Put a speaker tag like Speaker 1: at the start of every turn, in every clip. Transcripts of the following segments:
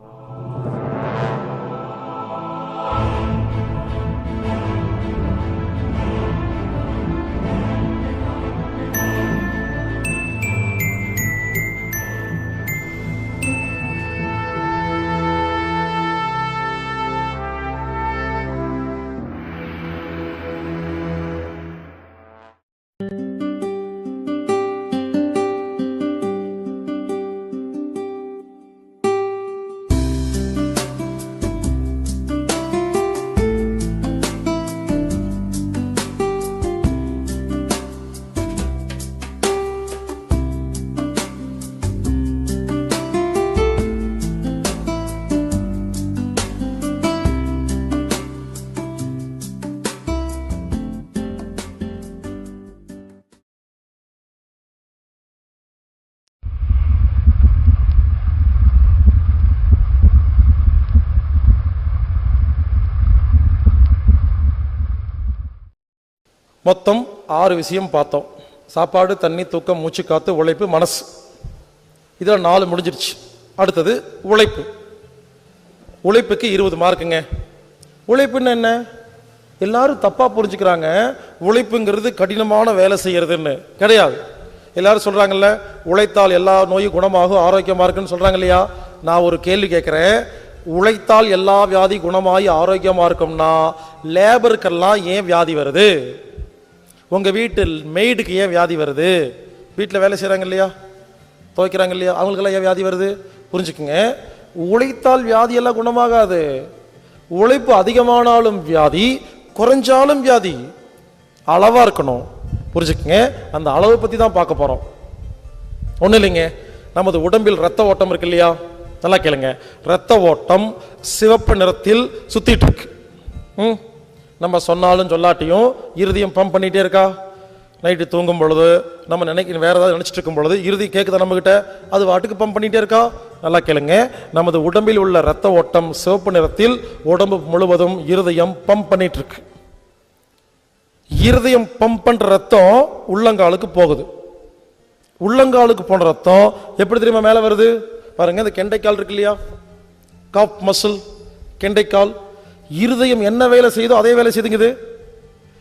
Speaker 1: Oh. மொத்தம் ஆறு விஷயம் பார்த்தோம். சாப்பாடு தண்ணி தூக்கம் மூச்சு காத்து உழைப்பு மனசு. இதில் நாலு முடிஞ்சிருச்சு. அடுத்தது உழைப்பு. உழைப்புக்கு இருபது மார்க்குங்க. உழைப்புன்னு என்ன? எல்லாரும் தப்பாக புரிஞ்சுக்கிறாங்க. உழைப்புங்கிறது கடினமான வேலை செய்யறதுன்னு. கிடையாது. எல்லாரும் சொல்கிறாங்கல்ல உழைத்தால் எல்லா நோயும் குணமாகும் ஆரோக்கியமாக இருக்குன்னு சொல்கிறாங்க இல்லையா? நான் ஒரு கேள்வி கேட்குறேன். உழைத்தால் எல்லா வியாதி குணமாகி ஆரோக்கியமாக இருக்கும்னா லேபருக்கெல்லாம் ஏன் வியாதி வருது? உங்கள் வீட்டில் மெய்டுக்கு ஏன் வியாதி வருது? வீட்டில் வேலை செய்கிறாங்க இல்லையா? துவைக்கிறாங்க இல்லையா? அவங்களுக்கெல்லாம் ஏன் வியாதி வருது? புரிஞ்சுக்குங்க. உழைத்தால் வியாதியெல்லாம் குணமாகாது. உழைப்பு அதிகமானாலும் வியாதி குறைஞ்சாலும் வியாதி. அளவாக இருக்கணும். புரிஞ்சுக்குங்க. அந்த அளவை பற்றி தான் பார்க்க போகிறோம் ஒன்றும் இல்லைங்க. நமது உடம்பில் ரத்த ஓட்டம் இருக்கு இல்லையா? நல்லா கேளுங்க. ரத்த ஓட்டம் சிவப்பு நிறத்தில் சுற்றிட்டு இருக்கு. ம்? நம்ம சொன்னாலும் சொல்லாட்டியும் இருதயம் பம்ப் பண்ணிகிட்டே இருக்கா? நைட்டு தூங்கும் பொழுது நம்ம நினைக்க வேறு ஏதாவது நினச்சிட்டு இருக்கும் பொழுது இறுதி கேட்குதா நம்ம அது வாட்டுக்கு பம்ப் பண்ணிகிட்டே இருக்கா? நல்லா கேளுங்க. நமது உடம்பில் உள்ள ரத்த ஓட்டம் சிவப்பு நிறத்தில் உடம்பு முழுவதும் இருதயம் பம்ப் பண்ணிட்டு இருக்கு இருதயம் பம்ப் பண்ணுற ரத்தம் உள்ளங்காலுக்கு போகுது. உள்ளங்காலுக்கு போன ரத்தம் எப்படி தெரியுமா மேலே வருது? பாருங்க இந்த கெண்டைக்கால் இருக்கு இல்லையா? காப் மசில் கெண்டைக்கால் இருதயம் என்ன வேலை செய்தோ அதே வேலை செய்துங்குது.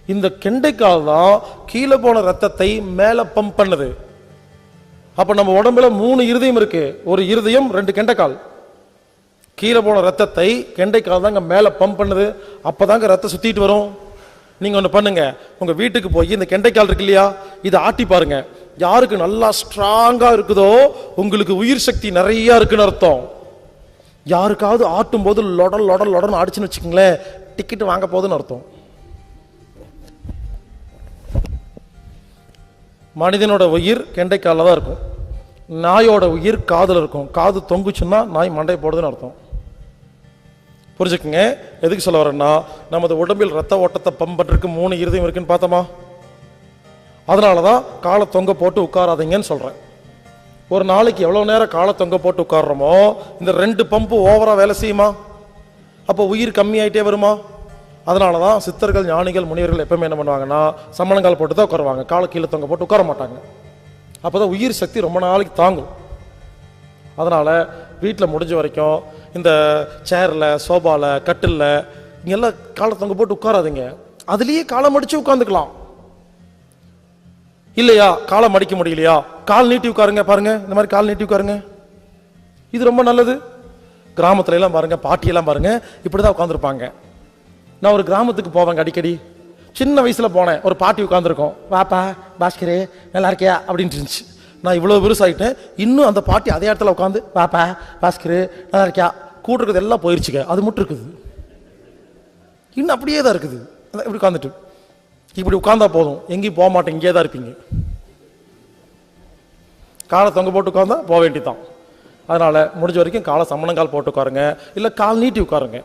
Speaker 1: இந்த கெண்டைக்கால் தான் கீழே போன ரத்தத்தை மேலே பம்ப் பண்ணுது. அப்போ நம்ம உடம்புல மூணு இருதயம் இருக்கு. ஒரு இருதயம் ரெண்டு கெண்டைக்கால். கீழே போன ரத்தத்தை கெண்டைக்கால் தாங்க மேலே பம்ப் பண்ணுது. அப்பதாங்க ரத்தம் சுற்றிட்டு வரும். நீங்கள் ஒன்று பண்ணுங்க. உங்கள் வீட்டுக்கு போய் இந்த கெண்டைக்கால் இருக்கு இல்லையா? இதை ஆட்டி பாருங்க. யாருக்கு நல்லா ஸ்ட்ராங்காக இருக்குதோ உங்களுக்கு உயிர் சக்தி நிறையா இருக்குன்னு அர்த்தம். யாருக்காவது ஆட்டும் போது லொடல் லொடல் லொடன்னு அடிச்சுன்னு வச்சுக்கோங்களேன் டிக்கெட் வாங்க போகுதுன்னு அர்த்தம். மனிதனோட உயிர் கெண்டைக்காலில் தான் இருக்கும். நாயோட உயிர் காதில் இருக்கும். காது தொங்குச்சுன்னா நாய் மண்டை போடுதுன்னு அர்த்தம். புரிஞ்சுக்குங்க? எதுக்கு சொல்ல வரேன்னா நமது உடம்பில் ரத்த ஓட்டத்தை பம்பட்டுருக்கு மூணு இருதயம் இருக்குன்னு பார்த்தோமா? அதனால தான் காலை தொங்க போட்டு உட்காராதீங்கன்னு சொல்கிறேன் ஒரு நாளைக்கு எவ்வளோ நேரம் காலை தொங்க போட்டு உட்காடுறோமோ இந்த ரெண்டு பம்பு ஓவராக வேலை செய்யுமா? அப்போ உயிர் கம்மியாயிட்டே வருமா? அதனால தான் சித்தர்கள் ஞானிகள் முனிவர்கள் எப்பவுமே என்ன பண்ணுவாங்கன்னா சம்மணங்கால் போட்டு தான் உட்காருவாங்க. காலை கீழே தொங்க போட்டு உட்கார மாட்டாங்க. அப்போ தான் உயிர் சக்தி ரொம்ப நாளைக்கு தாங்கும். அதனால் வீட்டில் முடிஞ்ச வரைக்கும் இந்த சேரில் சோபாவில் கட்டிலில் இங்கெல்லாம் காலை தொங்க போட்டு உட்காராதீங்க. அதுலேயே காலை மடித்து உட்காந்துக்கலாம். இல்லையா? காலை மடிக்க முடியலையா? கால் நீட்டி உட்காருங்க பாருங்க. இந்த மாதிரி கால் நீட்டி உட்காருங்க. இது ரொம்ப நல்லது. கிராமத்துல எல்லாம் பாருங்க பாட்டியெல்லாம் பாருங்க இப்படிதான் உட்காந்துருப்பாங்க நான் ஒரு கிராமத்துக்கு போவேங்க அடிக்கடி. சின்ன வயசுல போனேன். ஒரு பாட்டி உட்காந்துருக்கோம் வாப்பா பாஸ்கரே நல்லா இருக்கியா? அப்படின்ட்டு இருந்துச்சு. நான் இவ்வளவு பெருசாகிட்டேன் இன்னும் அந்த பாட்டி அதே இடத்துல உட்காந்து வாப்பா பாஸ்கரு நல்லா இருக்கியா? கூட இருக்கிறது எல்லாம் போயிருச்சுக்க அது மட்டும் இருக்குது. இன்னும் அப்படியே தான் இருக்குது இப்படி உட்காந்துட்டு இப்படி உட்காந்தா போதும். எங்கேயும் போக மாட்டேன் இங்கே தான் இருப்பீங்க. காலை தொங்க போட்டு உட்காந்தா போக வேண்டியதுதான். அதனால் முடிஞ்ச வரைக்கும் காலை சம்மணங்கால் போட்டு உட்காருங்க. இல்லை கால் நீட்டி உட்காருங்க.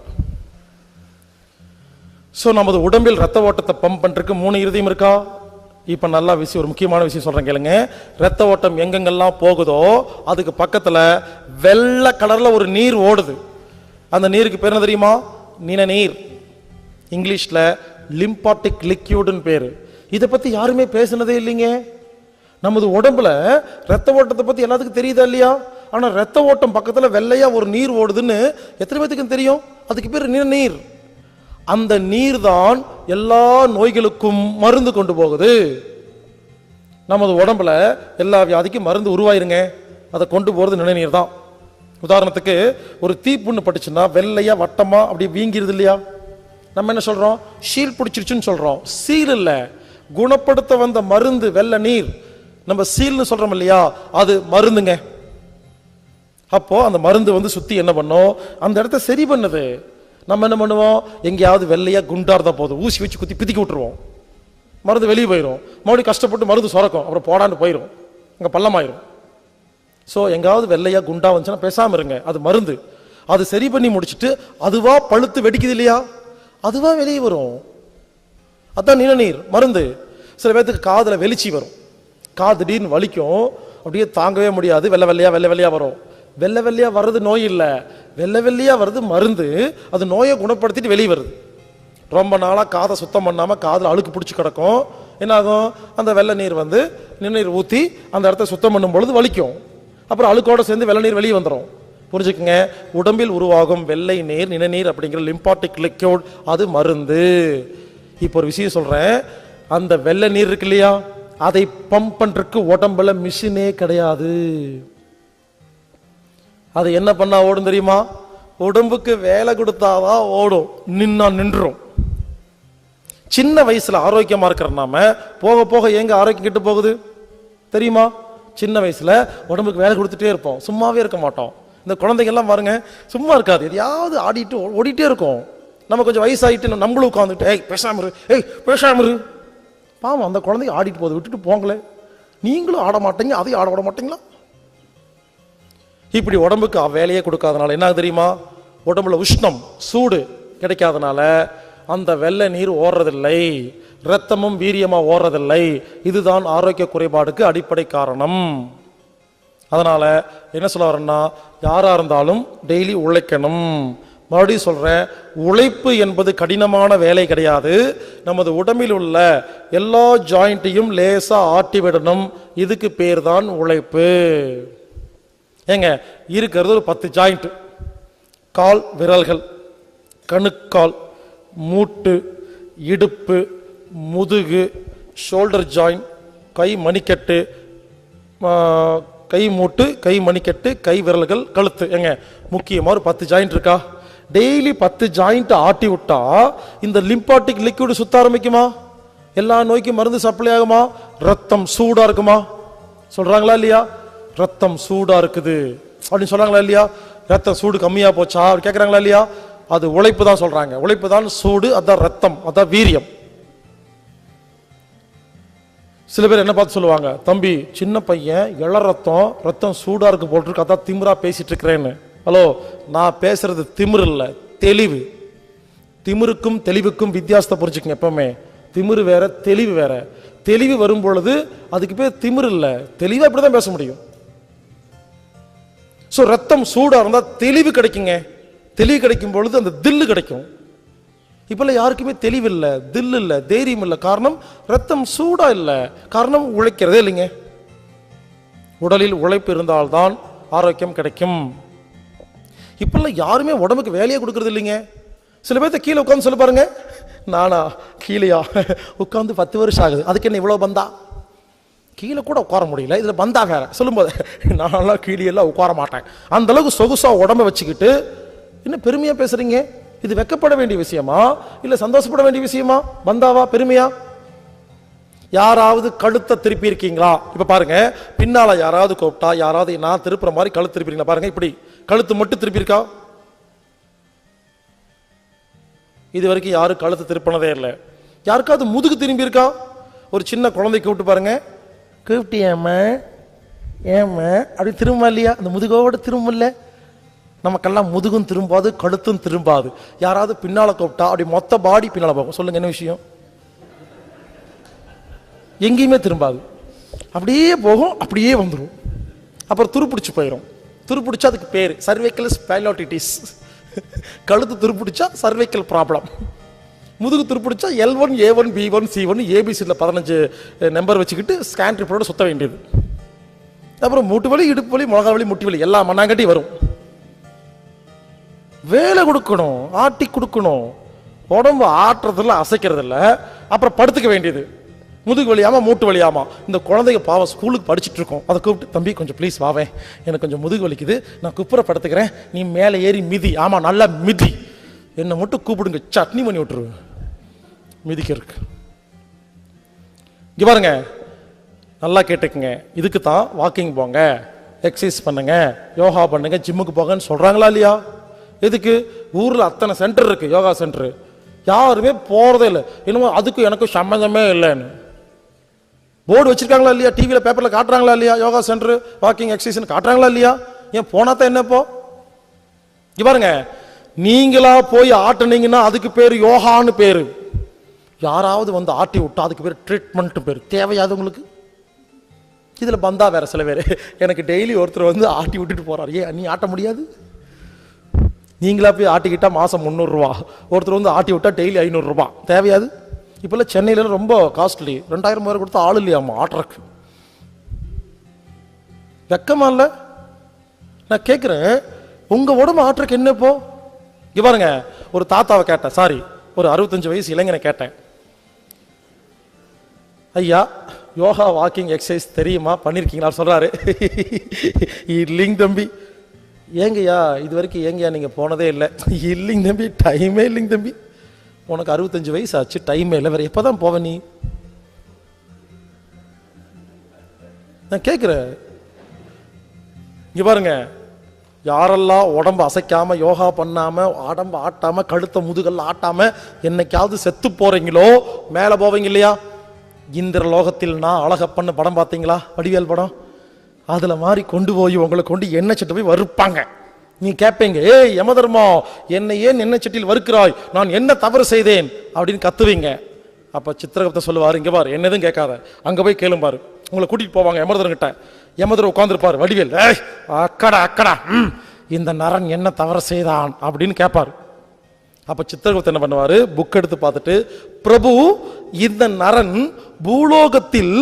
Speaker 1: ஸோ நமது உடம்பில் ரத்த ஓட்டத்தை பம்ப் பண்ணுறதுக்கு மூணு இருதயம் இருக்கா? இப்போ நல்லா விஷயம் ஒரு முக்கியமான விஷயம் சொல்கிறேன் கேளுங்க. ரத்த ஓட்டம் எங்கெங்கெல்லாம் போகுதோ அதுக்கு பக்கத்தில் வெள்ளை கலரில் ஒரு நீர் ஓடுது. அந்த நீருக்கு பேர் என்ன தெரியுமா? நீன நீர் இங்கிலீஷில் லிம்பாட்டிக் லிக்யூடுன்னு பேர். இதை பற்றி யாருமே பேசுனதே இல்லைங்க. நமது உடம்புல ரத்த ஓட்டத்தை பற்றி எல்லாத்துக்கும் தெரியுதா இல்லையா? ஆனால் ரத்த ஓட்டம் பக்கத்தில் வெள்ளையாக ஒரு நீர் ஓடுதுன்னு எத்தனை பேத்துக்கும் தெரியும்? அதுக்கு பேர் நீர். அந்த நீர் தான் எல்லா நோய்களுக்கும் மருந்து கொண்டு போகுது. நமது உடம்புல எல்லா வியாதிக்கும் மருந்து உருவாயிருங்க. அதை கொண்டு போகிறது நிணநீர் தான் உதாரணத்துக்கு ஒரு தீப்புண்ணு பட்டுச்சுன்னா வெள்ளையாக வட்டமாக அப்படி வீங்கிருது இல்லையா? நம்ம என்ன சொல்கிறோம் ஷீல் பிடிச்சிருச்சுன்னு சொல்கிறோம் சீல் இல்லை. குணப்படுத்த வந்த மருந்து வெள்ளை நீர். நம்ம சீல்னு சொல்கிறோம் இல்லையா? அது மருந்துங்க. அப்போது அந்த மருந்து வந்து சுற்றி என்ன பண்ணோம்? அந்த இடத்த சரி பண்ணுது. நம்ம என்ன பண்ணுவோம்? எங்கேயாவது வெள்ளையா குண்டாக இருந்தால் போதும். ஊசி வச்சு குத்தி பிதிக்கி விட்டுருவோம். மருந்து வெளியே போயிடும் மறுபடியும் கஷ்டப்பட்டு மருந்து சுரக்கும். அப்புறம் போடான்னு போயிடும் அங்கே பள்ளமாயிரும். ஸோ எங்காவது வெள்ளையா குண்டா வந்துச்சுன்னா பேசாமல் இருங்க. அது மருந்து. அது சரி பண்ணி முடிச்சுட்டு அதுவா பழுத்து வெடிக்குது இல்லையா? அதுவா வெளியே வரும். அதான் நிலநீர் மருந்து. சில பேர்த்துக்கு காதில் வெளிச்சி வரும். காது திடீர்னு வலிக்கும். அப்படியே தாங்கவே முடியாது. வெள்ளை வெள்ளையா வெள்ளை வெள்ளையா வரும். வெள்ளை வெள்ளையா வர்றது நோய் இல்லை. வெள்ளை வெள்ளையா வர்றது மருந்து. அது நோயை குணப்படுத்திட்டு வெளியே வருது. ரொம்ப நாளாக காதை சுத்தம் பண்ணாமல் காதில் அழுக்கு பிடிச்சி கிடக்கும். என்னாகும்? அந்த வெள்ளை நீர் வந்து நிலநீர் ஊற்றி அந்த இடத்த சுத்தம் பண்ணும் பொழுது வலிக்கும். அப்புறம் அழுக்கோட சேர்ந்து வெள்ளை நீர் வெளியே வந்துடும் புரிஞ்சுக்குங்க. உடம்பில் உருவாகும் வெள்ளை நீர் நிணநீர் அப்படிங்கிற லிம்பாட்டிக் லிக்யூட் அது மருந்து. இப்போ ஒரு விஷயம் சொல்கிறேன் அந்த வெள்ளை நீர் இருக்கு இல்லையா? அதை பம்ப் பண்ணுறதுக்கு உடம்புல மிஷினே கிடையாது. அது என்ன பண்ணா ஓடும் தெரியுமா? உடம்புக்கு வேலை கொடுத்தாதான் ஓடும். நின்னா நின்றும். சின்ன வயசுல ஆரோக்கியமா இருக்கிற நாம போக போக எங்க ஆரோக்கியம் கெட்டு போகுது? தெரியுமா? சின்ன வயசுல உடம்புக்கு வேலை கொடுத்துட்டே இருப்போம். சும்மாவே இருக்க மாட்டோம். இந்த குழந்தைங்க எல்லாம் பாருங்க சும்மா இருக்காது. எதையாவது ஆடிட்டு ஓ- ஓடிட்டே இருக்கும். நம்ம கொஞ்சம் வயசாயிட்டு நம்மளும் உட்காந்துட்டு ஏய் பேசாமரு ஏய் பேசாமரு பாவம் அந்த குழந்தைங்க ஆடிட்டு போகுது விட்டுட்டு போங்களே. நீங்களும் ஆட மாட்டீங்க அதையும் ஆட விட மாட்டீங்களா? இப்படி உடம்புக்கு வேலையே கொடுக்காதனால என்ன தெரியுமா? உடம்புல உஷ்ணம் சூடு கிடைக்காதனால அந்த வெள்ளை நீர் ஓடுறதில்லை. ரத்தமும் வீரியமாக ஓடுறதில்லை. இதுதான் ஆரோக்கிய குறைபாடுக்கு அடிப்படை காரணம். அதனால் என்ன சொல்ல வரேன்னா யாராக இருந்தாலும் டெய்லி உழைக்கணும். மறுபடியும் சொல்கிறேன் உழைப்பு என்பது கடினமான வேலை கிடையாது. நமது உடம்பில் உள்ள எல்லா ஜாயிண்ட்டையும் லேசாக ஆட்டி விடணும். இதுக்கு பேர் தான் உழைப்பு. ஏங்க இருக்கிறது ஒரு பத்து ஜாயிண்ட். கால் விரல்கள் கணுக்கால் மூட்டு இடுப்பு முதுகு ஷோல்டர் ஜாயிண்ட் கை மணிக்கட்டு கை மூட்டு கை மணிக்கட்டு கை விரல்கள் கழுத்து. ஏங்க முக்கியமாக ஒரு பத்து ஜாயிண்ட் இருக்கா? டெய்லி பத்து ஜாயிண்ட் ஆட்டி விட்டா இந்த லிம்பாட்டிக் லிக்விட் சுத்த ஆரம்பிக்குமா? எல்லா நோய்க்கும் மருந்து சப்ளை ஆகுமா? ரத்தம் சூடா இருக்குமா? சொல்றாங்களா இல்லையா? ரத்தம் சூடா இருக்குது. அப்படின்னு சொல்றாங்களா இல்லையா? ரத்தம் சூடு கம்மியா போச்சா? கேட்குறாங்களா இல்லையா? அது உழைப்பு தான் சொல்றாங்க. உழைப்பு தான் சூடு அதான் ரத்தம் அதான் வீரியம். சில பேர் என்ன பார்த்து சொல்லுவாங்க தம்பி சின்ன பையன் இள ரத்தம் ரத்தம் சூடாக இருக்கு போட்டிருக்கு அதான் திமிரா பேசிட்டு இருக்கிறேன்னு. ஹலோ நான் பேசுறது திமிர் இல்லை தெளிவு. திமிருக்கும் தெளிவுக்கும் வித்தியாசத்தை புரிஞ்சுக்கங்க எப்பவுமே. திமிரு வேற தெளிவு வேற. தெளிவு வரும் பொழுது அதுக்கு பேர் திமிரல தெளிவாக தெளிவா இப்படிதான் பேச முடியும். ஸோ ரத்தம் சூடாக இருந்தால் தெளிவு கிடைக்குங்க. தெளிவு கிடைக்கும் பொழுது அந்த தில்லு கிடைக்கும். இப்பெல்லாம் யாருக்குமே தெளிவில்லை தில் இல்லை தைரியம் இல்லை காரணம் ரத்தம் சூடாக இல்லை. காரணம் உழைக்கிறதே இல்லைங்க. உடலில் உழைப்பு இருந்தால்தான் ஆரோக்கியம் கிடைக்கும். இப்போல்லாம் யாருமே உடம்புக்கு வேலையே கொடுக்கறது இல்லைங்க. சில பேர்த்த கீழே உட்காந்து சொல்லி பாருங்க. நானா கீழேயா? உட்காந்து பத்து வருஷம் ஆகுது. அதுக்கு என்ன இவ்வளோ பந்தா? கீழே கூட உட்கார முடியல. இதில் பந்தா வேற. சொல்லும்போது நான்லாம் கீழே எல்லாம் உட்கார மாட்டேன். அந்த அளவுக்கு சொகுசா உடம்ப வச்சுக்கிட்டு என்ன பெருமையாக பேசுகிறீங்க இது வெக்கப்பட வேண்டிய விஷயமா? இல்லை சந்தோஷப்பட வேண்டிய விஷயமா? பந்தாவா பெருமையா? யாராவது கழுத்தை திருப்பி இருக்கீங்களா இப்ப பாருங்க பின்னால யாராவது கூப்பிட்டா யாராவது நான் திருப்புற மாதிரி கழுத்து திருப்பிங்களா பாருங்க இப்படி. கழுத்து மட்டும் திருப்பி இருக்கா இது வரைக்கும் யாரும் கழுத்து திருப்பினதே இல்லை. யாருக்காவது முதுகு திரும்பி இருக்கா ஒரு சின்ன குழந்தை கூப்பிட்டு பாருங்க. கூப்பிட்டியாம்மா? ஏம்மா? அப்படி திரும்ப இல்லையா? அந்த முதுகோட திரும்பல நமக்கெல்லாம் முதுகும் திரும்பாது கழுத்தும் திரும்பாது. யாராவது பின்னால் கூப்பிட்டா அப்படி மொத்த பாடி பின்னால் போகும் சொல்லுங்க என்ன விஷயம்? எங்கேயுமே திரும்பாது. அப்படியே போகும் அப்படியே வந்துடும் அப்புறம் துருப்பிடிச்சு போயிடும் துருப்பிடிச்சா அதுக்கு பேர் சர்வைக்கல் ஸ்பைலோட்டிட்டிஸ் கழுத்து துருப்பிடிச்சா சர்வைக்கல் ப்ராப்ளம் முதுகு துருப்பிடிச்சா L one A one B one C one ஏபிசியில் பதினஞ்சு நம்பர் வச்சுக்கிட்டு ஸ்கேன் ரிப்போர்ட்டோட சுத்த வேண்டியது. அப்புறம் மூட்டு வலி இடுப்பு வலி முழங்கால் வலி முட்டி வலி எல்லா மண்ணாங்கட்டி வரும். வேலை கொடுக்கணும் ஆட்டி கொடுக்கணும். உடம்பு ஆட்டுறதில்ல அசைக்கிறதில்ல அப்புறம் படுத்துக்க வேண்டியது. முதுகு வலியாமா மூட்டு வலியாமா? இந்த குழந்தைங்க பாவம் ஸ்கூலுக்கு படிச்சுட்டு இருக்கோம். அதை கூப்பிட்டு தம்பி கொஞ்சம் ப்ளீஸ் வாவேன் எனக்கு கொஞ்சம் முதுகு வலிக்குது. நான் குப்புற படுத்துக்கிறேன் நீ மேலே ஏறி மிதி. ஆமாம் நல்லா மிதி. என்னை மட்டும் கூப்பிடுங்க. சட்னி பண்ணி விட்டுருவேன் மிதிக்க இருக்கு. இங்கே பாருங்க. நல்லா கேட்டுக்குங்க. இதுக்கு தான் வாக்கிங் போங்க. எக்ஸசைஸ் பண்ணுங்க. யோகா பண்ணுங்க. ஜிம்முக்கு போங்கன்னு சொல்கிறாங்களா இல்லையா? எதுக்கு? ஊரில் அத்தனை சென்டர் இருக்குது யோகா சென்டர் யாருமே போகிறதே இல்லை. இன்னமும் அதுக்கும் எனக்கும் சம்மந்தமே இல்லைன்னு. போர்டு வச்சிருக்காங்களா இல்லையா? டிவியில் பேப்பரில் காட்டுறாங்களா இல்லையா? யோகா சென்டர் வாக்கிங் எக்ஸசைஸ் காட்டுறாங்களா இல்லையா? ஏன் போனா தான் என்னப்போ பாருங்க. நீங்களா போய் ஆட்டுனீங்கன்னா அதுக்கு பேர் யோகான்னு பேர். யாராவது வந்து ஆட்டி விட்டா அதுக்கு பேர் ட்ரீட்மெண்ட் பேர். தேவையாது உங்களுக்கு? இதில் பந்தா வேற சில பேர். எனக்கு டெய்லி ஒருத்தர் வந்து ஆட்டி விட்டுட்டு போறாரு. ஏன் நீ ஆட்ட முடியாது? நீங்களா போய் ஆட்டிக்கிட்டால் மாதம் முந்நூறுரூவா. ஒருத்தர் வந்து ஆட்டி விட்டால் டெய்லி ஐநூறுரூபா தேவையாது? இப்போல்லாம் சென்னையில ரொம்ப காஸ்ட்லி ரெண்டாயிரம் ரூபாய் கொடுத்தா ஆள் இல்லையாம்மா ஆட்டுறக்கு. வெக்கமா இல்லை? நான் கேட்குறேன் உங்கள் உடம்பு ஆட்டுறக்கு என்ன இப்போ? பாருங்க ஒரு தாத்தாவை கேட்டேன் சாரி ஒரு அறுபத்தஞ்சு வயசு இளைஞனை கேட்டேன். ஐயா யோகா வாக்கிங் எக்ஸசைஸ் தெரியுமா? பண்ணியிருக்கீங்களா சொல்கிறாரு இல்லைங்க தம்பி. ஏங்கய்யா இது வரைக்கும் ஏங்கய்யா நீங்கள் போனதே இல்லை. இல்லைங்க தம்பி டைமே இல்லைங்க தம்பி. உனக்கு அறுபத்தஞ்சு வயசு ஆச்சு டைமே இல்லை. வேற எப்பதான் போவ நீ? நான் கேட்குறேன் இங்கே பாருங்க. யாரெல்லாம் உடம்பு அசைக்காமல் யோகா பண்ணாமல் உடம்பு ஆட்டாமல் கழுத்த முதுகல் ஆட்டாமல் என்னைக்காவது செத்து போகிறீங்களோ மேலே போவீங்க இல்லையா? இந்திர லோகத்தில் நான் அழகப்பண்ணு படம் பார்த்தீங்களா? வடிவேல் படம்? அதில் மாதிரி கொண்டு போய் உங்களை கொண்டு எண்ணெய் சட்டை போய் வறுப்பாங்க. நீ கேட்பீங்க ஏய் யமதர்மா என்னை ஏன் எண்ணெய் சட்டியில் வறுக்கிறாய்? நான் என்ன தவறு செய்தேன்? அப்படின்னு கத்துவீங்க. அப்போ சித்திரகுப்தன் சொல்லுவார் இங்கே பாரு என்னதும் கேட்காத. அங்கே போய் கேளும்பார் உங்களை கூட்டிகிட்டு போவாங்க யமதர்கிட்ட யமதர் உட்காந்துருப்பாரு வடிவேல். ஏய் அக்கடா அக்கடா இந்த நரன் என்ன தவறு செய்தான்? அப்படின்னு கேட்பார் அப்போ சித்திரகுப்தன் என்ன பண்ணுவார்? புக் எடுத்து பார்த்துட்டு பிரபு இந்த நரன் பூலோகத்தில்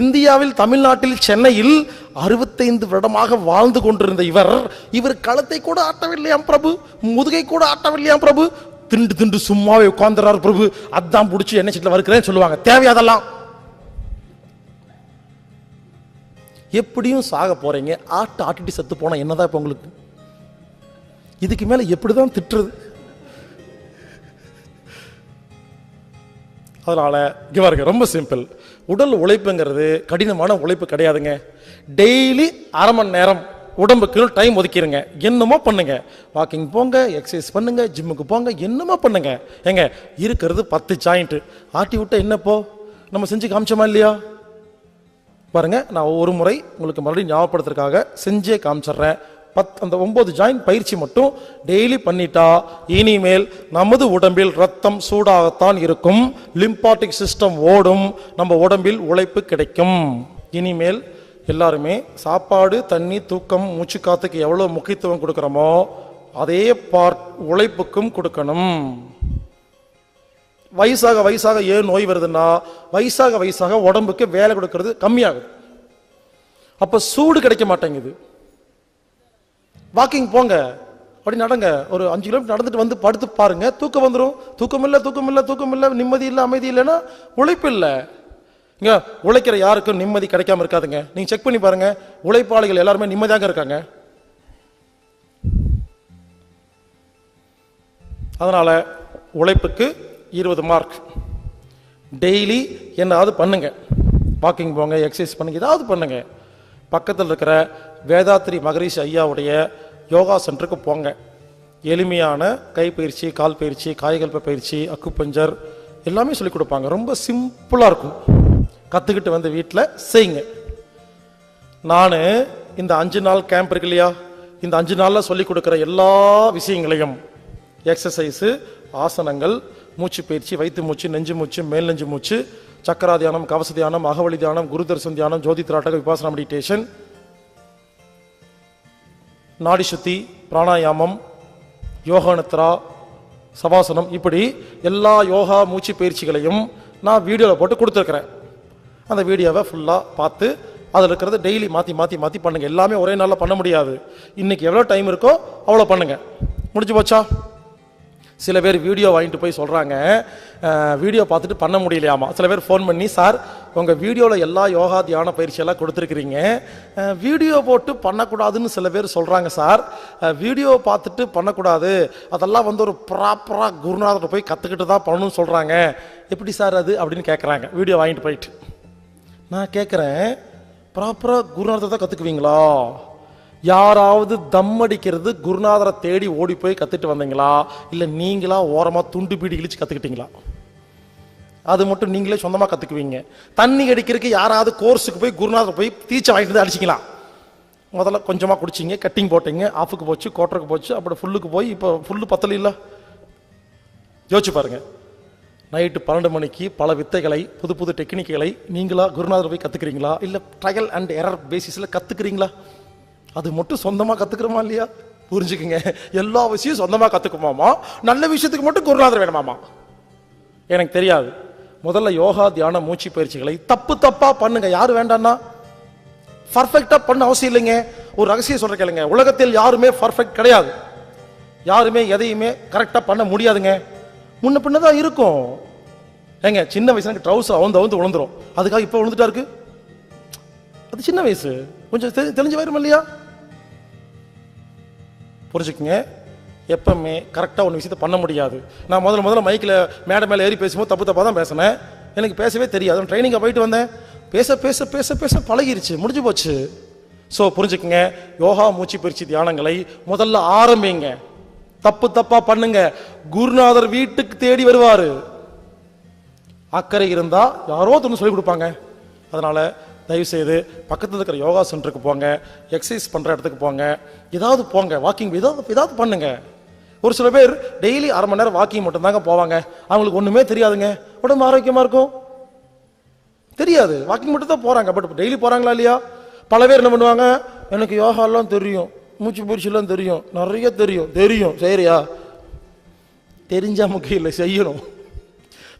Speaker 1: இந்தியாவில் தமிழ்நாட்டில் சென்னையில் அறுபத்தைந்து வருடமாக வாழ்ந்து கொண்டிருந்த இவர் இவர் களத்தை கூட ஆட்டவில்லையாம் பிரபு முதுகை கூட ஆட்டவில்லையாம் பிரபு. திண்டு திண்டு சும்மாவே உட்கார்ந்துறாரு பிரபு. அதான் பிடிச்சி என்ன சீட்டில் வறுக்கிறேன்னு சொல்லுவாங்க. தேவையாதெல்லாம் எப்படியும் சாக போறீங்க. ஆட்டு ஆட்டிட்டு செத்து போனா என்னதான் இப்ப உங்களுக்கு? இதுக்கு மேல எப்படிதான் திட்டுறது? அதனால் இங்க பாருங்க ரொம்ப சிம்பிள் உடல் உழைப்புங்கிறது கடினமான உழைப்பு கிடையாதுங்க. டெய்லி அரை மணி நேரம் உடம்புக்கு டைம் ஒதுக்கிடுங்க என்னமோ பண்ணுங்க. வாக்கிங் போங்க எக்ஸசைஸ் பண்ணுங்க ஜிம்முக்கு போங்க என்னமோ பண்ணுங்க. ஏங்க இருக்கிறது பத்து ஜாயிண்ட் ஆட்டி விட்டா என்னப்போ நம்ம செஞ்சு காமிச்சோமா இல்லையா? பாருங்க நான் ஒரு முறை உங்களுக்கு மறுபடியும் ஞாபகப்படுத்துறதுக்காக செஞ்சே காமிச்சிடுறேன். பத் அந்த ஒம்பது ஜாயின் பயிற்சி மட்டும் டெய்லி பண்ணிட்டா இனிமேல் நமது உடம்பில் ரத்தம் சூடாகத்தான் இருக்கும். லிம்பாட்டிக் சிஸ்டம் ஓடும். நம்ம உடம்பில் உழைப்பு கிடைக்கும். இனிமேல் எல்லாருமே சாப்பாடு தண்ணி தூக்கம் மூச்சு காத்துக்கு எவ்வளோ முக்கியத்துவம் கொடுக்குறோமோ அதே பார்ட் உழைப்புக்கும் கொடுக்கணும். வயசாக வயசாக ஏன் நோய் வருதுன்னா வயசாக வயசாக உடம்புக்கு வேலை கொடுக்கறது கம்மியாகுது. அப்போ சூடு கிடைக்க மாட்டேங்குது. வாக்கிங் போங்க. அப்படி நடங்க. ஒரு அஞ்சு கிலோமீட்டர் நடந்துட்டு வந்து படுத்து பாருங்க. தூக்கம் வந்துடும் தூக்கம் இல்லை தூக்கம் இல்லை தூக்கம் இல்லை. நிம்மதி இல்லை அமைதி இல்லைன்னா உழைப்பு இல்லை. இங்க உழைக்கிற யாருக்கும் நிம்மதி கிடைக்காம இருக்காதுங்க. நீங்க செக் பண்ணி பாருங்க. உழைப்பாளிகள் எல்லாருமே நிம்மதியாக இருக்காங்க. அதனால உழைப்புக்கு இருபது மார்க் டெய்லி என்னதாவது பண்ணுங்க. வாக்கிங் போங்க எக்ஸசைஸ் பண்ணுங்க ஏதாவது பண்ணுங்க. பக்கத்தில் இருக்கிற வேதாத்ரி மகரிஷி ஐயாவுடைய யோகா சென்டருக்கு போங்க. எளிமையான கைப்பயிற்சி கால் பயிற்சி காய்கல்ப பயிற்சி அக்குப்பஞ்சர் எல்லாமே சொல்லிக் கொடுப்பாங்க. ரொம்ப சிம்பிளாக இருக்கும். கற்றுக்கிட்டு வந்து வீட்டில் செய்யுங்க. நான் இந்த அஞ்சு நாள் கேம்ப் இருக்கு இல்லையா? இந்த அஞ்சு நாளில் சொல்லிக் கொடுக்குற எல்லா விஷயங்களையும் எக்ஸசைஸு ஆசனங்கள் மூச்சு பயிற்சி வயிற்று மூச்சு நெஞ்சு மூச்சு மேல் நெஞ்சு மூச்சு சக்கரா தியானம் கவச தியானம் அகவழி தியானம் குரு தரிசன தியானம் ஜோதி திராட்டக விபாசனா மெடிடேஷன் நாடி சுத்தி பிராணாயாமம் யோகானத்ரா சவாசனம் இப்படி எல்லா யோகா மூச்சு பயிற்சிகளையும் நான் வீடியோவில் போட்டு கொடுத்துருக்குறேன். அந்த வீடியோவை ஃபுல்லாக பார்த்து அதில் இருக்கிறத டெய்லி மாற்றி மாற்றி மாற்றி பண்ணுங்கள் எல்லாமே ஒரே நாளில் பண்ண முடியாது. இன்னைக்கு எவ்வளோ டைம் இருக்கோ அவ்வளோ பண்ணுங்கள் முடிஞ்சு போச்சா? சில பேர் வீடியோ வாங்கிட்டு போய் சொல்கிறாங்க வீடியோ பார்த்துட்டு பண்ண முடியலையாமா? சில பேர் ஃபோன் பண்ணி சார் உங்கள் வீடியோவில் எல்லா யோகா தியான பயிற்சியெல்லாம் கொடுத்துருக்குறீங்க. வீடியோ போட்டு பண்ணக்கூடாதுன்னு சில பேர் சொல்கிறாங்க சார். வீடியோ பார்த்துட்டு பண்ணக்கூடாது. அதெல்லாம் வந்து ஒரு ப்ராப்பராக குருநாதர் போய் கற்றுக்கிட்டு தான் பண்ணணும்னு சொல்கிறாங்க எப்படி சார் அது? அப்படின்னு கேட்குறாங்க வீடியோ வாங்கிட்டு போயிட்டு. நான் கேட்குறேன் ப்ராப்பராக குருநாதரை தான் கற்றுக்குவீங்களா யாராவது தம் அடிக்கிறது குருநாதரை தேடி ஓடி போய் கற்றுட்டு வந்தீங்களா? இல்லை நீங்களா ஓரமாக துண்டு பீடி கிழிச்சு கற்றுக்கிட்டீங்களா அது மட்டும் நீங்களே சொந்தமாக கற்றுக்குவீங்க தண்ணி அடிக்கிறதுக்கு யாராவது கோர்ஸுக்கு போய் குருநாதர் போய் தீச்சை வாங்கிட்டு வந்து அடிச்சிங்களா முதல்ல கொஞ்சமாக குடிச்சிங்க கட்டிங் போட்டிங்க ஆஃபுக்கு போச்சு கோட்டருக்கு போச்சு அப்புறம் ஃபுல்லுக்கு போய் இப்போ ஃபுல்லு பத்தல இல்லை? யோசிச்சு பாருங்க. நைட்டு பன்னெண்டு மணிக்கு பல வித்தைகளை புது புது டெக்னிக்குகளை நீங்களா குருநாதர் போய் கற்றுக்குறீங்களா இல்லை ட்ரையல் அண்ட் எரர் பேசிஸில் கற்றுக்குறீங்களா அது மட்டும் சொந்தமாக கற்றுக்கிறோமா இல்லையா? புரிஞ்சுக்குங்க. எல்லா விஷயம் சொந்தமாக கற்றுக்குமாமா நல்ல விஷயத்துக்கு மட்டும் குருநாதர் வேணுமாமா? எனக்கு தெரியாது. முதல்ல யோகா தியான மூச்சு பயிற்சிகளை தப்பு தப்பாக பண்ணுங்க. யார் வேண்டாம்னா பர்ஃபெக்டாக பண்ண அவசியம் இல்லைங்க. ஒரு ரகசியம் சொல்கிற கேளுங்க. உலகத்தில் யாருமே பர்ஃபெக்ட் கிடையாது. யாருமே எதையுமே கரெக்டாக பண்ண முடியாதுங்க. முன்ன பின்ன தான் இருக்கும். ஏங்க சின்ன வயசு எனக்கு ட்ரௌசர் அவுந்து அவுந்து விழுந்துரும் அதுக்காக இப்போ விழுந்துட்டா இருக்கு? அது சின்ன வயசு. கொஞ்சம் தெரி- தெரிஞ்சு வரும் இல்லையா? புரிஞ்சுக்குங்க. எப்பவுமே கரெக்டாக ஒன்று விஷயத்தை பண்ண முடியாது. நான் முதல்ல முதல்ல மைக்கில் மேடை மேலே ஏறி பேசும்போது தப்பு தப்பாக தான் பேசினேன். எனக்கு பேசவே தெரியாது. ட்ரைனிங்கை போயிட்டு வந்தேன். பேச பேச பேச பேச பழகிருச்சு. முடிஞ்சு போச்சு. ஸோ புரிஞ்சுக்குங்க. யோகா மூச்சு பயிற்சி தியானங்களை முதல்ல ஆரம்பிங்க. தப்பு தப்பா பண்ணுங்க. குருநாதர் வீட்டுக்கு தேடி வருவார். அக்கறை இருந்தால் யாரோ ஒருத்தர் சொல்லிக் கொடுப்பாங்க. அதனால தயவுசெய்து பக்கத்தில் இருக்கிற யோகா சென்டருக்கு போங்க எக்ஸசைஸ் பண்ணுற இடத்துக்கு போங்க. ஏதாவது போங்க வாக்கிங் ஏதாவது ஏதாவது பண்ணுங்க. ஒரு சில பேர் டெய்லி அரை மணி நேரம் வாக்கிங் மட்டும்தாங்க போவாங்க. அவங்களுக்கு ஒன்றுமே தெரியாதுங்க. உடம்பு ஆரோக்கியமாக இருக்கும்? தெரியாது. வாக்கிங் மட்டும் தான் போகிறாங்க பட் டெய்லி போகிறாங்களா இல்லையா? பல பேர் என்ன பண்ணுவாங்க? எனக்கு யோகாலாம் தெரியும். மூச்சு பயிற்சிலாம் தெரியும். நிறைய தெரியும். தெரியும். சரியா? தெரிஞ்சா முக்கியம் இல்லை செய்யணும்.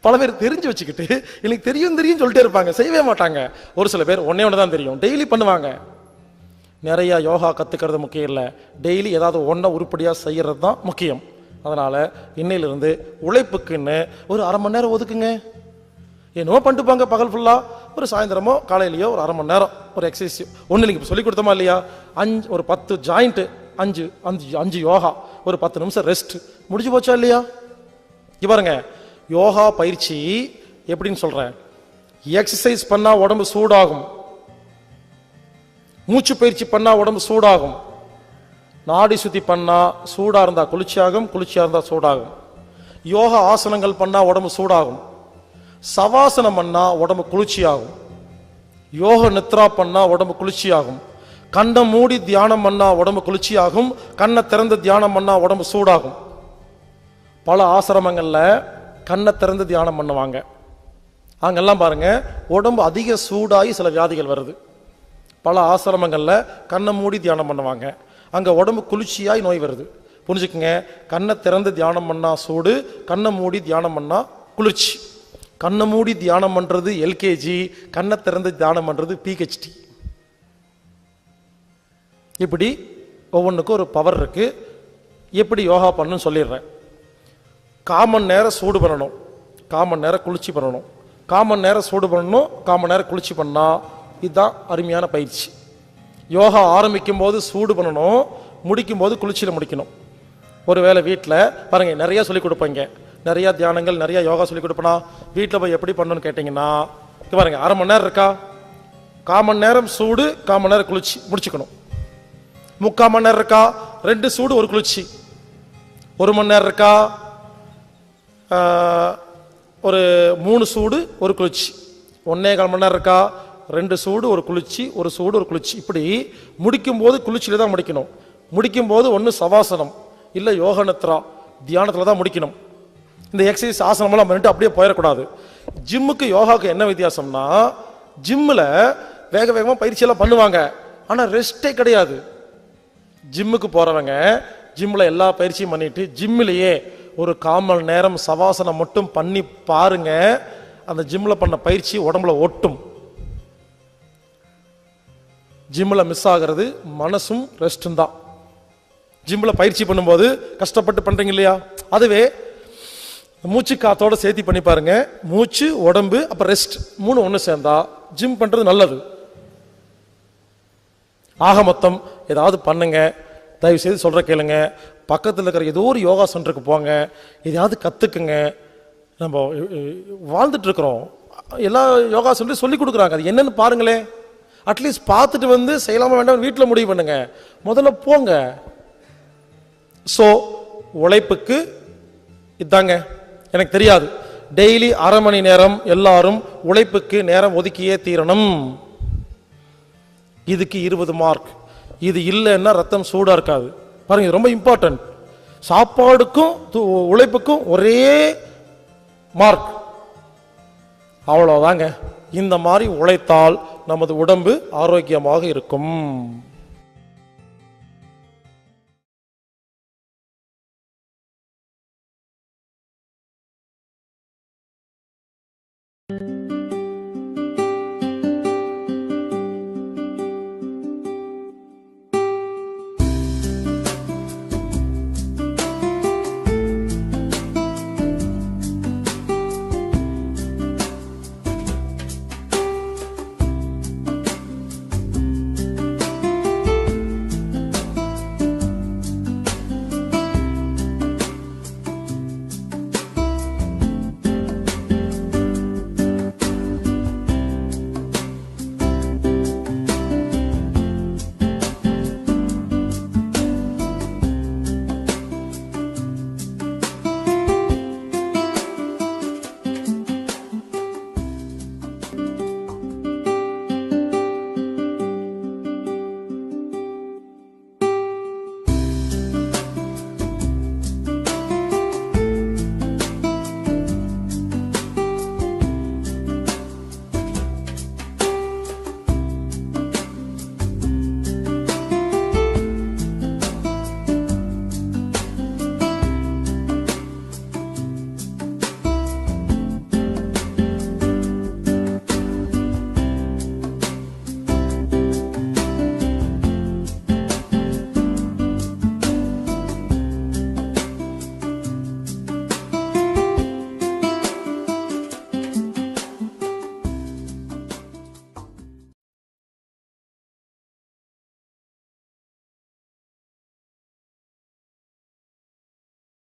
Speaker 1: பல பேர் தெரிஞ்சு வச்சுக்கிட்டு எனக்கு தெரியும் தெரியும் சொல்லிட்டே இருப்பாங்க. செய்யவே மாட்டாங்க. ஒரு சில பேர் ஒன்னே ஒன்று தான் தெரியும். டெய்லி பண்ணுவாங்க. நிறையா யோகா கற்றுக்கிறது முக்கியம் இல்லை. டெய்லி ஏதாவது ஒன்றை உருப்படியாக செய்கிறது தான் முக்கியம். அதனால் இன்னையிலிருந்து உழைப்புக்குன்னு ஒரு அரை மணி நேரம் ஒதுக்குங்க. என்னவோ பண்ணிட்டு பகல் ஃபுல்லாக ஒரு சாயந்தரமோ காலையிலையோ ஒரு அரை மணி நேரம். ஒரு எக்ஸசைஸ் ஒன்று நீங்கள் சொல்லி கொடுத்தோமா இல்லையா? அஞ்சு ஒரு பத்து ஜாயிண்ட்டு அஞ்சு அஞ்சு அஞ்சு யோகா. ஒரு பத்து நிமிஷம் ரெஸ்ட் முடிஞ்சு போச்சா இல்லையா? இங்க பாருங்க. யோகா பயிற்சி எப்படின்னு சொல்கிறேன் எக்ஸசைஸ் பண்ணால் உடம்பு சூடாகும். மூச்சு பயிற்சி பண்ணால் உடம்பு சூடாகும். நாடி சுத்தி பண்ணால் சூடாக இருந்தால் குளிர்ச்சியாகும் குளிர்ச்சியாக இருந்தால் சூடாகும். யோகா ஆசனங்கள் பண்ணால் உடம்பு சூடாகும். சவாசனம் பண்ணால் உடம்பு குளிர்ச்சியாகும். யோக நித்ரா பண்ணால் உடம்பு குளிர்ச்சியாகும். கண்ணை மூடி தியானம் பண்ணால் உடம்பு குளிர்ச்சியாகும். கண்ணை திறந்து தியானம் பண்ணால் உடம்பு சூடாகும். பல ஆசிரமங்களில் கண்ணை திறந்து தியானம் பண்ணுவாங்க. அங்கெல்லாம் பாருங்க உடம்பு அதிக சூடாகி சில வியாதிகள் வருது. பல ஆசிரமங்களில் கண்ணை மூடி தியானம் பண்ணுவாங்க. அங்கே உடம்பு குளிர்ச்சியாய் நோய் வருது. புரிஞ்சுக்குங்க கண்ணை திறந்து தியானம் பண்ணால் சூடு கண்ணை மூடி தியானம் பண்ணால் குளிர்ச்சி. கண்ணை மூடி தியானம் பண்ணுறது எல்கேஜி கண்ணை திறந்து தியானம் பண்ணுறது பிஹெச்டி இப்படி ஒவ்வொன்றுக்கும் ஒரு பவர் இருக்குது எப்படி யோகா பண்ணுன்னு சொல்லிடுறேன். காமன் நேரம் சூடு பண்ணணும். காமன் நேரம் குளிர்ச்சி பண்ணணும். காமன் நேரம் சூடு பண்ணணும் காமன் நேரம் குளிர்ச்சி பண்ணால் இதுதான் அருமையான பயிற்சி. யோகா ஆரம்பிக்கும் போது சூடு பண்ணணும் முடிக்கும் போது குளிர்ச்சியில் முடிக்கணும். ஒருவேளை வீட்டில் பாருங்கள் நிறையா சொல்லிக் கொடுப்பீங்க. நிறையா தியானங்கள் நிறையா யோகா சொல்லிக் கொடுப்பனா வீட்டில் போய் எப்படி பண்ணணும்னு கேட்டிங்கன்னா பாருங்க அரை மணி நேரம் இருக்கா? காமன் நேரம் சூடு காமன் நேரம் குளிர்ச்சி முடிச்சுக்கணும். முக்கால் மணி நேரம் இருக்கா? ரெண்டு சூடு ஒரு குளிர்ச்சி. ஒரு மணி நேரம் இருக்கா? ஒரு மூணு சூடு ஒரு குளிர்ச்சி. ஒன்னே கால் மணி நேரம் இருக்கா? ரெண்டு சூடு ஒரு குளிர்ச்சி ஒரு சூடு ஒரு குளிர்ச்சி. இப்படி முடிக்கும் போது தான் முடிக்கணும். முடிக்கும் போது ஒன்று சவாசனம் இல்லை யோகநத்ரா. தியானத்தில் தான் முடிக்கணும். இந்த எக்ஸசைஸ் ஆசனமெல்லாம் பண்ணிட்டு அப்படியே போயிடக்கூடாது. ஜிம்முக்கு யோகாவுக்கு என்ன வித்தியாசம்னா ஜிம்மில் வேக வேகமாக பயிற்சியெல்லாம் பண்ணுவாங்க. ஆனால் ரெஸ்ட்டே கிடையாது. ஜிம்முக்கு போகிறவங்க ஜிம்மில் எல்லா பயிற்சியும் பண்ணிட்டு ஜிம்மிலேயே ஒரு காமல் நேரம் சவாசனம் மட்டும் பண்ணி பாருங்க. அந்த ஜிம்மில் பண்ண பயிற்சி உடம்புல ஒட்டும். ஜிம்மில் மிஸ் ஆகிறது மனசும் ரெஸ்ட்டும் தான். ஜிம்மில் பயிற்சி பண்ணும்போது கஷ்டப்பட்டு பண்ணுறீங்க இல்லையா? அதுவே மூச்சு காத்தோட சேர்த்து பண்ணி பாருங்க. மூச்சு உடம்பு அப்புறம் ரெஸ்ட் மூணு ஒன்று சேர்ந்தா ஜிம் பண்ணுறது நல்லது. ஆக மொத்தம் ஏதாவது பண்ணுங்க. தயவு செய்து சொல்கிற கேளுங்க. பக்கத்தில் இருக்கிற ஏதோ ஒரு யோகா சென்டருக்கு போங்க. எதையாவது கற்றுக்குங்க நம்ம வாழ்ந்துட்டுருக்குறோம் எல்லா யோகா சென்டரும் சொல்லி கொடுக்குறாங்க. அது என்னன்னு பாருங்களேன் அட்லீஸ்ட் பார்த்துட்டு வந்து செய்யலாமா வேண்டாம் வீட்டில் முடிவு பண்ணுங்க. முதல்ல போங்க. ஸோ உழைப்புக்கு இதாங்க. எனக்கு தெரியாது. டெய்லி அரை மணி நேரம் எல்லாரும் உழைப்புக்கு நேரம் ஒதுக்கியே தீரணும். இதுக்கு இருபது மார்க் இது இல்லைன்னா ரத்தம் சூடாக இருக்காது. பாருங்க இது ரொம்ப இம்பார்ட்டன்ட் சாப்பாடுக்கும் உழைப்புக்கும் ஒரே மார்க் அவ்வளோதாங்க இந்த மாதிரி உழைத்தால் நமது உடம்பு ஆரோக்கியமாக இருக்கும்.